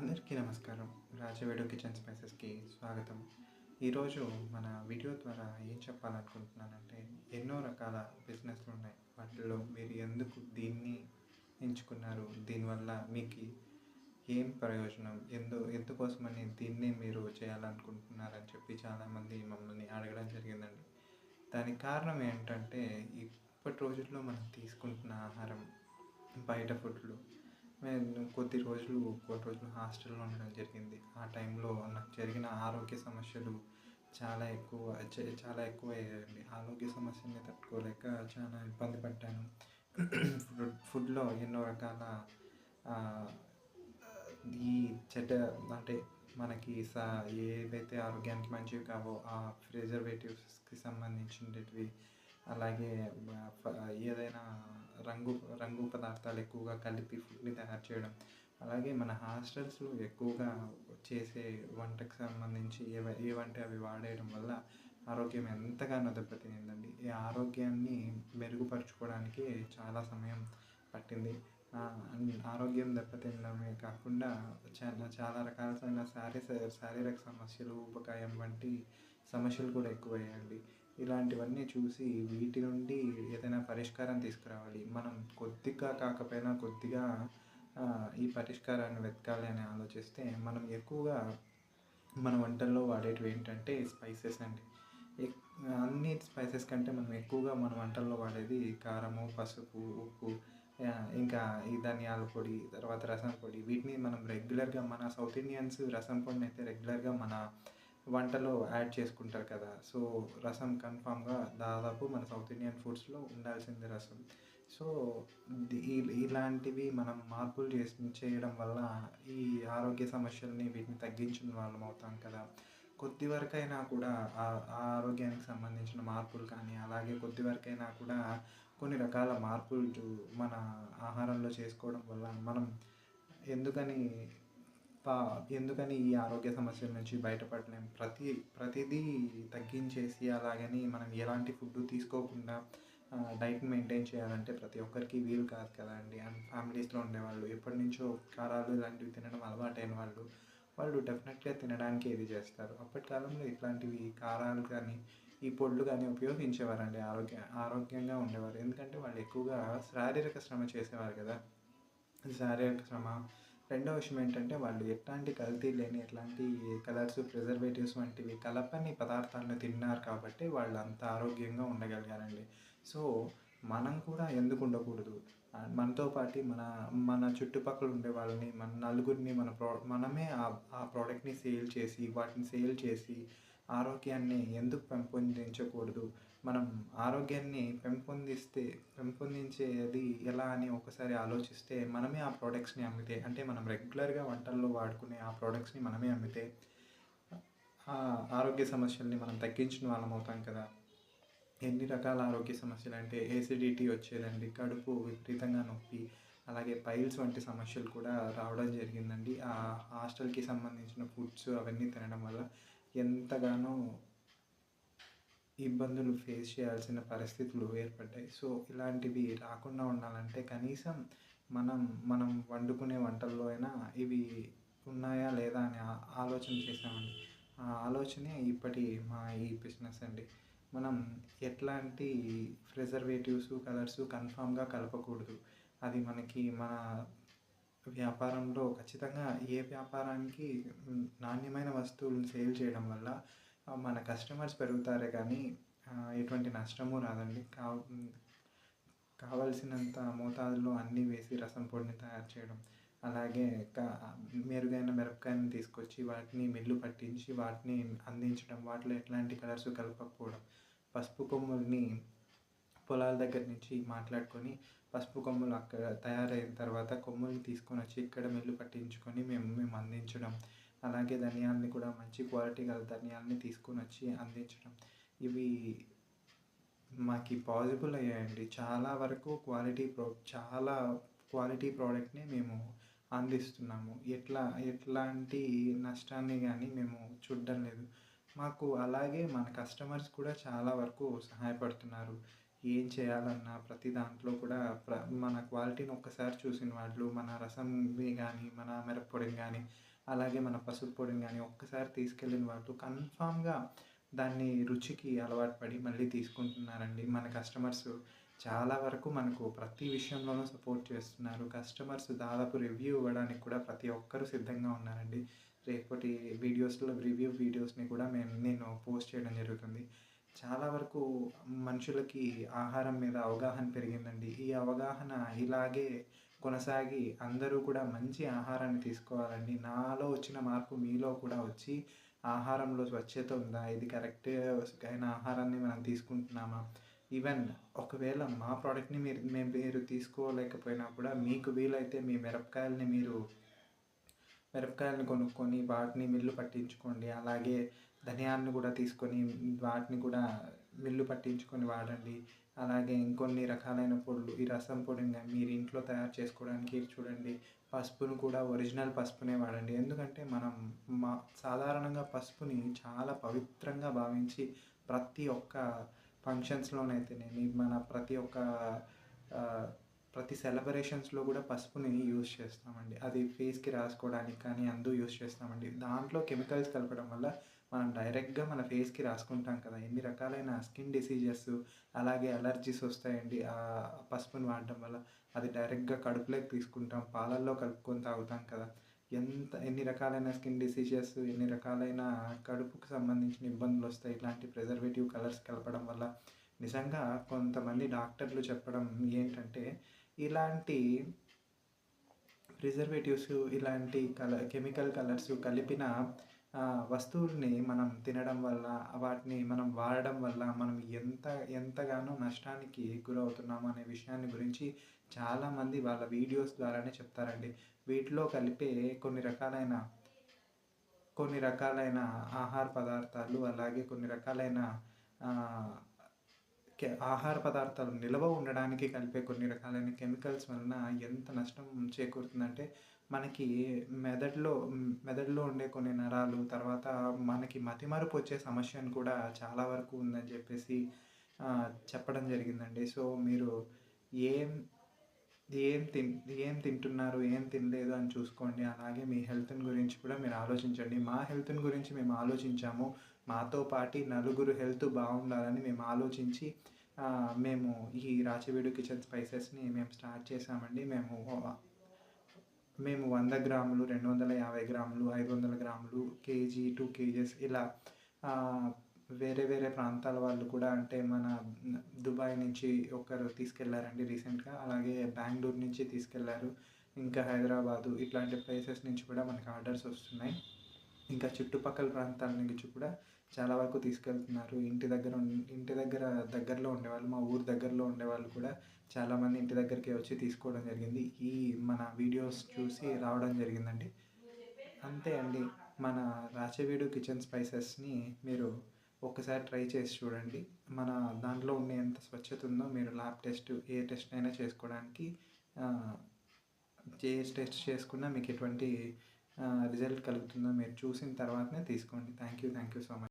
అందరికీ నమస్కారం. రాజవేడు కిచెన్ స్పైసెస్కి స్వాగతం. ఈరోజు మన వీడియో ద్వారా ఏం చెప్పాలనుకుంటున్నానంటే ఎన్నో రకాల బిజినెస్లు ఉన్నాయి. వాటిలో మీరు ఎందుకు దీన్ని ఎంచుకున్నారు? దీనివల్ల మీకు ఏం ప్రయోజనం? ఎందు ఎందుకోసమని దీన్ని మీరు చేయాలనుకుంటున్నారని చెప్పి చాలామంది మమ్మల్ని అడగడం జరిగిందండి. దానికి కారణం ఏంటంటే ఇప్పటి రోజుల్లో మనం తీసుకుంటున్న ఆహారం బయట ఫుడ్లు నేను కొద్ది రోజులు కొన్ని రోజులు హాస్టల్లో ఉండడం జరిగింది. ఆ టైంలో నాకు జరిగిన ఆరోగ్య సమస్యలు చాలా ఎక్కువ చాలా ఎక్కువ అయ్యాయండి ఆరోగ్య సమస్యల్ని తట్టుకోలేక చాలా ఇబ్బంది పడ్డాను. ఫుడ్ ఫుడ్లో ఎన్నో రకాల ఈ చెడ్డ అంటే మనకి సా ఏవైతే ఆరోగ్యానికి మంచివి కావో ఆ ప్రిజర్వేటివ్స్కి సంబంధించినవి అలాగే ఏదైనా రంగు రంగు పదార్థాలు ఎక్కువగా కలిపి ఫుడ్ని తయారు చేయడం. అలాగే మన హాస్టల్స్లో ఎక్కువగా చేసే వంటకు సంబంధించి ఏవ ఏవంటే అవి వాడేయడం వల్ల ఆరోగ్యం ఎంతగానో దెబ్బతినిందండి. ఈ ఆరోగ్యాన్ని మెరుగుపరుచుకోవడానికి చాలా సమయం పట్టింది. ఆరోగ్యం దెబ్బతినడమే కాకుండా చాలా చాలా రకాలైన శారీ శారీరక సమస్యలు ఉపకాయం వంటి సమస్యలు కూడా ఎక్కువయ్యాయండి. ఇలాంటివన్నీ చూసి వీటి నుండి ఏదైనా పరిష్కారం తీసుకురావాలి. మనం కొద్దిగా కాకపోయినా కొద్దిగా ఈ పరిష్కారాన్ని వెతకాలి అని ఆలోచిస్తే మనం ఎక్కువగా మన వంటల్లో వాడేటివి ఏంటంటే స్పైసెస్ అండి. ఎక్- అన్ని స్పైసెస్ కంటే మనం ఎక్కువగా మన వంటల్లో వాడేది కారము పసుపు ఉప్పు ఇంకా ఈ ధనియాల పొడి తర్వాత రసం పొడి. వీటిని మనం రెగ్యులర్గా మన సౌత్ ఇండియన్స్ రసం పొడిని అయితే రెగ్యులర్గా మన వంటలో యాడ్ చేసుకుంటారు కదా. సో రసం కన్ఫామ్గా దాదాపు మన సౌత్ ఇండియన్ ఫుడ్స్లో ఉండాల్సింది రసం. సో ఈ- ఇలాంటివి మనం మార్పులు చేసి చేయడం వల్ల ఈ ఆరోగ్య సమస్యల్ని వీటిని తగ్గించిన వాళ్ళం అవుతాం కదా. కొద్ది వరకైనా కూడా ఆ ఆరోగ్యానికి సంబంధించిన మార్పులు కానీ అలాగే కొద్ది వరకైనా కూడా కొన్ని రకాల మార్పులు మన ఆహారంలో చేసుకోవడం వల్ల మనం ఎందుకని ఎందుకని ఈ ఆరోగ్య సమస్యల నుంచి బయటపడలేం? ప్రతి ప్రతిదీ తగ్గించేసి అలాగని మనం ఎలాంటి ఫుడ్ తీసుకోకుండా డైట్ మెయింటైన్ చేయాలంటే ప్రతి ఒక్కరికి వీలు కాదు కదండి అండ్. ఫ్యామిలీస్లో ఉండేవాళ్ళు ఎప్పటి నుంచో కారాలు ఇలాంటివి తినడం అలవాటైన వాళ్ళు వాళ్ళు డెఫినెట్గా తినడానికి ఇది చేస్తారు? అప్పటి కాలంలో ఇట్లాంటివి కారాలు కానీ ఈ పొళ్ళు కానీ ఉపయోగించేవారండి. ఆరోగ్య ఆరోగ్యంగా ఉండేవారు. ఎందుకంటే వాళ్ళు ఎక్కువగా శారీరక శ్రమ చేసేవారు కదా. శారీరక శ్రమ రెండో విషయం ఏంటంటే వాళ్ళు ఎట్లాంటి కల్తీ లేని ఎట్లాంటి కలర్స్ ప్రిజర్వేటివ్స్ వంటివి కలపని పదార్థాలను తిన్నారు కాబట్టి వాళ్ళు అంత ఆరోగ్యంగా ఉండగలిగారండి. సో మనం కూడా ఎందుకు ఉండకూడదు? మనతో పాటు మన మన చుట్టుపక్కల ఉండే వాళ్ళని మన నలుగురిని మన ప్రో మనమే ఆ ఆ ప్రోడక్ట్ని సేల్ చేసి వాటిని సేల్ చేసి ఆరోగ్యాన్ని ఎందుకు పెంపొందించకూడదు? మనం ఆరోగ్యాన్ని పెంపొందిస్తే పెంపొందించేది ఎలా అని ఒకసారి ఆలోచిస్తే మనమే ఆ ప్రోడక్ట్స్ని అమ్మితే అంటే మనం రెగ్యులర్గా వంటల్లో వాడుకునే ఆ ప్రోడక్ట్స్ని మనమే అమ్మితే ఆ ఆరోగ్య సమస్యల్ని మనం తగ్గించిన వాళ్ళం అవుతాం కదా. ఎన్ని రకాల ఆరోగ్య సమస్యలు అంటే ఏసిడిటీ వచ్చేదండి కడుపు విపరీతంగా నొప్పి అలాగే పైల్స్ వంటి సమస్యలు కూడా రావడం జరిగిందండి. ఆ హాస్టల్కి సంబంధించిన ఫుడ్స్ అవన్నీ తినడం వల్ల ఎంతగానో ఇబ్బందులు ఫేస్ చేయాల్సిన పరిస్థితులు ఏర్పడ్డాయి. సో ఇలాంటివి రాకుండా ఉండాలంటే కనీసం మనం మనం వండుకునే వంటల్లో అయినా ఇవి ఉన్నాయా లేదా అని ఆలోచన చేసామండి ఆ ఆలోచనే ఇప్పటి మా ఈ బిజినెస్ అండి. మనం ఎట్లాంటి ప్రిజర్వేటివ్స్ కలర్స్ కన్ఫామ్గా కలపకూడదు. అది మనకి మన వ్యాపారంలో ఖచ్చితంగా ఏ వ్యాపారానికి నాణ్యమైన వస్తువులను సేల్ చేయడం వల్ల మన కస్టమర్స్ పెరుగుతారే కానీ ఎటువంటి నష్టము రాదండి. కా కావలసినంత మోతాదులో అన్నీ వేసి రసం పొడిని తయారు చేయడం. అలాగే కా మెరుగైన మిరపకాయని తీసుకొచ్చి వాటిని మిల్లు పట్టించి వాటిని అందించడం వాటిలో ఎట్లాంటి కలర్స్ కలపకపోవడం. పసుపు కొమ్ముల్ని పొలాల దగ్గర నుంచి మాట్లాడుకొని పసుపు కొమ్ములు అక్కడ తయారైన తర్వాత కొమ్ముల్ని తీసుకొని వచ్చి ఇక్కడ మిల్లు పట్టించుకొని మేము మేము అందించడం. అలాగే ధనియాల్ని కూడా మంచి క్వాలిటీ గల ధనియాల్ని తీసుకొని వచ్చి అందించడం. ఇవి మాకు పాసిబుల్ అయ్యాయండి. చాలా వరకు క్వాలిటీ ప్రో చాలా క్వాలిటీ ప్రోడక్ట్ని మేము అందిస్తున్నాము. ఎట్లా ఎట్లాంటి నష్టాన్ని కానీ మేము చూడడం లేదు. మాకు అలాగే మన కస్టమర్స్ కూడా చాలా వరకు సహాయపడుతున్నారు. ఏం చేయాలన్నా ప్రతి దాంట్లో కూడా ప్ర మన క్వాలిటీని ఒక్కసారి చూసిన వాళ్ళు మన రసంని కానీ మన మిరప్పొడిని కానీ అలాగే మన పసుపు పొడిని కానీ ఒక్కసారి తీసుకెళ్ళిన వాళ్ళు కన్ఫామ్గా దాన్ని రుచికి అలవాటు పడి మళ్ళీ తీసుకుంటున్నారండి. మన కస్టమర్స్ చాలా వరకు మనకు ప్రతి విషయంలోనూ సపోర్ట్ చేస్తున్నారు. కస్టమర్స్ దాదాపు రివ్యూ ఇవ్వడానికి కూడా ప్రతి ఒక్కరు సిద్ధంగా ఉన్నారండి. రేపటి వీడియోస్లో రివ్యూ వీడియోస్ని కూడా మేము నేను పోస్ట్ చేయడం జరుగుతుంది. చాలా వరకు మనుషులకి ఆహారం మీద అవగాహన పెరిగిందండి. ఈ అవగాహన ఇలాగే కొనసాగి అందరూ కూడా మంచి ఆహారాన్ని తీసుకోవాలండి. నాలో వచ్చిన మార్పు మీలో కూడా వచ్చి ఆహారంలో స్వచ్ఛత ఉందా? ఇది కరెక్ట్ అయిన ఆహారాన్ని మనం తీసుకుంటున్నామా? ఈవెన్ ఒకవేళ మా ప్రోడక్ట్ని మీరు మేము మీరు తీసుకోలేకపోయినా కూడా మీకు వీలైతే మీ మిరపకాయలని మీరు మిరపకాయలని కొనుక్కొని వాటిని మిల్లు పట్టించుకోండి. అలాగే ధనియాన్ని కూడా తీసుకొని వాటిని కూడా మిల్లు పట్టించుకొని వాడండి. అలాగే ఇంకొన్ని రకాలైన పొడులు ఈ రసం పొడిని మీరు ఇంట్లో తయారు చేసుకోవడానికి చూడండి. పసుపును కూడా ఒరిజినల్ పసుపునే వాడండి. ఎందుకంటే మనం మా సాధారణంగా పసుపుని చాలా పవిత్రంగా భావించి ప్రతి ఒక్క ఫంక్షన్స్లోనైతేనేమి మన ప్రతి ఒక్క ప్రతి సెలబ్రేషన్స్లో కూడా పసుపుని యూజ్ చేస్తామండి. అది ఫేస్కి రాసుకోవడానికి కానీ అందు యూజ్ చేస్తామండి. దాంట్లో కెమికల్స్ కలపడం వల్ల మనం డైరెక్ట్గా మన ఫేస్కి రాసుకుంటాం కదా ఎన్ని రకాలైన స్కిన్ డిసీజెస్ అలాగే అలర్జీస్ వస్తాయండి. ఆ పసుపుని వాడడం వల్ల అది డైరెక్ట్గా కడుపులోకి తీసుకుంటాం పాలల్లో కలుపుకొని తాగుతాం కదా. ఎంత ఎన్ని రకాలైన స్కిన్ డిసీజెస్ ఎన్ని రకాలైన కడుపుకు సంబంధించిన ఇబ్బందులు వస్తాయి ఇలాంటి ప్రిజర్వేటివ్ కలర్స్ కలపడం వల్ల నిజంగా కొంతమంది డాక్టర్లు చెప్పడం ఏంటంటే ఇలాంటి ప్రిజర్వేటివ్స్ ఇలాంటి కల కెమికల్ కలర్స్ కలిపిన వస్తువుల్ని మనం తినడం వల్ల వాటిని మనం వాడడం వల్ల మనం ఎంత ఎంతగానో నష్టానికి గురవుతున్నాము అనే విషయాన్ని గురించి చాలామంది వాళ్ళ వీడియోస్ ద్వారానే చెప్తారండి. వీటిలో కలిపే కొన్ని రకాలైన కొన్ని రకాలైన ఆహార పదార్థాలు అలాగే కొన్ని రకాలైన ఆహార పదార్థాలు నిల్వ ఉండడానికి కలిపే కొన్ని రకాలైన కెమికల్స్ వలన ఎంత నష్టం చేకూరుతుందంటే మనకి మెదడులో మెదడులో ఉండే కొన్ని నరాలు తర్వాత మనకి మతిమరుపు వచ్చే సమస్యను కూడా చాలా వరకు ఉందని చెప్పేసి చెప్పడం జరిగిందండి. సో మీరు ఏం ఏం తిన్ ఏం తింటున్నారు ఏం తినలేదు అని చూసుకోండి. అలాగే మీ హెల్త్ని గురించి కూడా మీరు ఆలోచించండి. మా హెల్త్ని గురించి మేము ఆలోచించాము. మాతో పాటి నలుగురు హెల్త్ బాగుండాలని మేము ఆలోచించి మేము ఈ రాచివీడు కిచెన్ స్పైసెస్ని మేము స్టార్ట్ చేసామండి మేము మేము వంద గ్రాములు రెండు వందల యాభై గ్రాములు ఐదు వందల గ్రాములు కేజీ టూ కేజెస్ ఇలా వేరే వేరే ప్రాంతాల వాళ్ళు కూడా అంటే మన దుబాయ్ నుంచి ఒకరు తీసుకెళ్ళారండి రీసెంట్గా. అలాగే బెంగళూరు నుంచి తీసుకెళ్ళారు. ఇంకా హైదరాబాదు ఇట్లాంటి ప్లేసెస్ నుంచి కూడా మనకి ఆర్డర్స్ వస్తున్నాయి. ఇంకా చుట్టుపక్కల ప్రాంతాల నుంచి కూడా చాలా వరకు తీసుకెళ్తున్నారు. ఇంటి దగ్గర ఇంటి దగ్గర దగ్గరలో ఉండేవాళ్ళు మా ఊరు దగ్గరలో ఉండేవాళ్ళు కూడా చాలామంది ఇంటి దగ్గరికి వచ్చి తీసుకోవడం జరిగింది. ఈ మన వీడియోస్ చూసి రావడం జరిగిందండి. అంతే అండి. మన రాచవీడు కిచెన్ స్పైసెస్ని మీరు ఒక్కసారి ట్రై చేసి చూడండి. మన దాంట్లో ఉండే ఎంత స్వచ్ఛత ఉందో మీరు ల్యాబ్ టెస్ట్ ఏ టెస్ట్ అయినా చేసుకోవడానికి ఏ టెస్ట్ చేసుకున్నా మీకు ఎటువంటి రిజల్ట్ కలుగుతుందో మీరు చూసిన తర్వాతనే తీసుకోండి. Thank you thank you so much